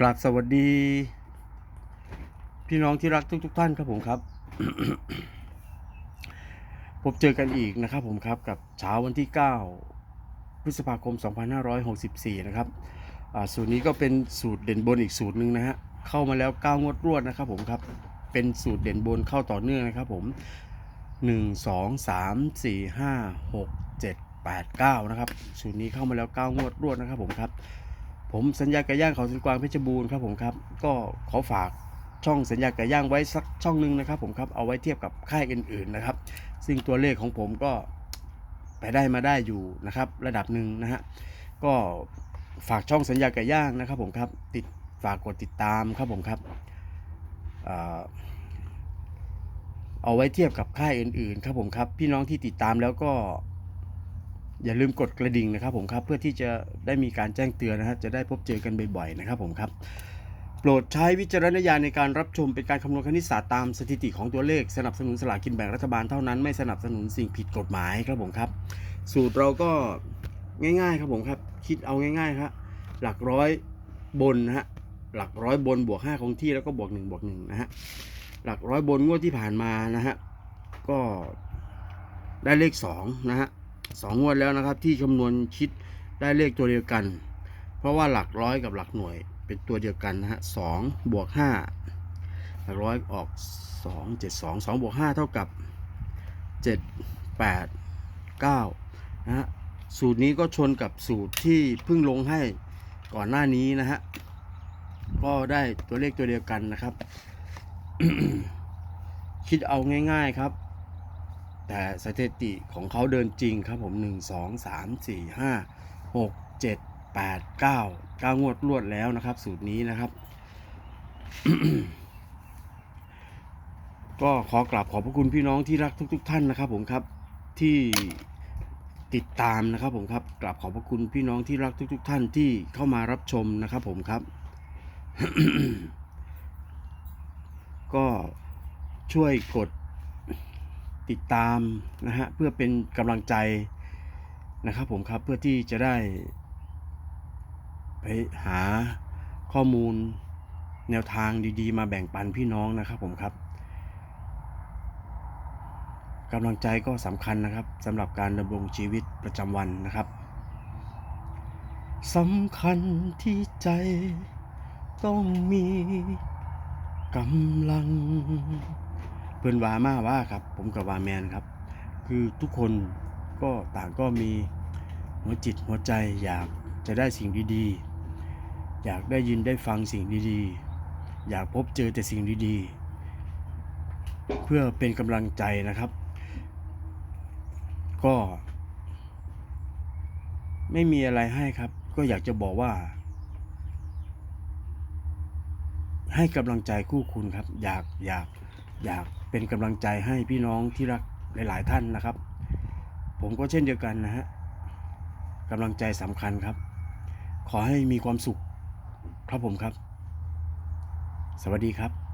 กราบสวัสดี พี่น้องที่รักทุกทุกๆท่านครับผมครับ พบเจอกันอีกนะครับผมครับกับเช้าวันที่ 9 พฤษภาคม 2564 นะครับสูตรนี้ก็เป็นสูตรเด่นบนอีกสูตรหนึ่งนะฮะเข้ามาแล้ว 9 งวดรวดนะครับผมครับ เป็นสูตรเด่นบนเข้าต่อเนื่องนะครับผม 1 2 3 4 5 6 7 8 9 นะครับ สูตรนี้เข้ามาแล้ว 9 งวดรวดนะครับผมครับ ผมสัญญาไก่ย่างเขาสันกวางเพชรบูรณ์ครับผมครับ ก็ขอฝากช่องสัญญาไก่ย่างไว้สักช่องหนึ่งนะครับผมครับเอาไว้เทียบกับค่ายอื่นๆนะครับ ซึ่งตัวเลขของผมก็ไปได้มาได้อยู่นะครับระดับหนึ่งนะฮะก็ฝากช่องสัญญาไก่ย่างนะครับผมครับติดฝากกดติดตามครับผมครับเอาไว้เทียบกับค่ายอื่นๆครับผมครับ พี่น้องที่ติดตามแล้วก็ อย่าลืมกดกระดิ่งนะครับผมครับเพื่อที่จะได้มีการแจ้งเตือนนะฮะจะได้พบเจอกันบ่อยๆนะครับผมครับโปรดใช้วิจารณญาณในการรับชมเป็นการคำนวณคณิตศาสตร์ตามสถิติของตัวเลขสนับสนุนสลากกินแบ่งรัฐบาลเท่านั้นไม่สนับสนุนสิ่งผิดกฎหมายครับผมครับ สูตรเราก็ง่ายๆครับผมครับคิดเอาง่ายๆครับหลักร้อยบนนะฮะหลักร้อยบนบวก5คงที่แล้วก็บวก1บวก1นะฮะหลักร้อยบนงวดที่ผ่านมานะฮะก็ได้เลข2นะฮะ สองงวดแล้วนะครับ ที่คำนวณคิดได้เลขตัวเดียวกัน เพราะว่าหลักร้อยกับหลักหน่วยเป็นตัวเดียวกันนะฮะสองบวกห้าหลักร้อยออกสองเจ็ดสองสองบวกห้าเท่ากับเจ็ดแปดเก้านะฮะสูตรนี้ก็ชนกับสูตรที่เพิ่งลงให้ก่อนหน้านี้นะฮะก็ได้ตัวเลขตัวเดียวกันนะครับ คิดเอาง่าย ๆครับ แต่สถิติของเขาเดินจริงครับผม 1 2 3 4 5 6 7 8 9 9 งวดรวดแล้วนะครับ สูตรนี้นะครับ ก็ขอกราบขอบพระคุณพี่น้องที่รักทุกๆท่านนะครับ ผมครับที่ติดตามนะครับผมครับกราบขอบพระคุณพี่น้องที่รักทุกๆท่านที่เข้ามารับชมนะครับผมครับ ก็ช่วยกด ติดตามนะฮะเพื่อเป็นกำลังใจนะครับผมครับเพื่อที่จะได้ ไปหาข้อมูลแนวทางดีๆ มาแบ่งปันพี่น้องนะครับผมครับกำลังใจก็สำคัญนะครับสำหรับการดำรงชีวิตประจำวันนะครับสำคัญที่ใจต้องมีกำลัง เพื่อนว่ามาว่าครับ ผมกับว่าแมนครับ คือทุกคนก็ต่างก็มีหัวจิตหัวใจอยากจะได้สิ่งดีๆ อยากได้ยินได้ฟังสิ่งดีๆ อยากพบเจอแต่สิ่งดีๆ เพื่อเป็นกำลังใจนะครับ ก็ ไม่มีอะไรให้ครับ ก็อยากจะบอกว่า ให้กำลังใจคู่คุณครับ อยากอยาก อยากเป็นกำลังใจให้พี่น้องที่รักหลาย ๆ ท่านนะครับ ผมก็เช่นเดียวกันนะฮะกำลังใจสำคัญครับ ขอให้มีความสุขครับผมครับ สวัสดีครับ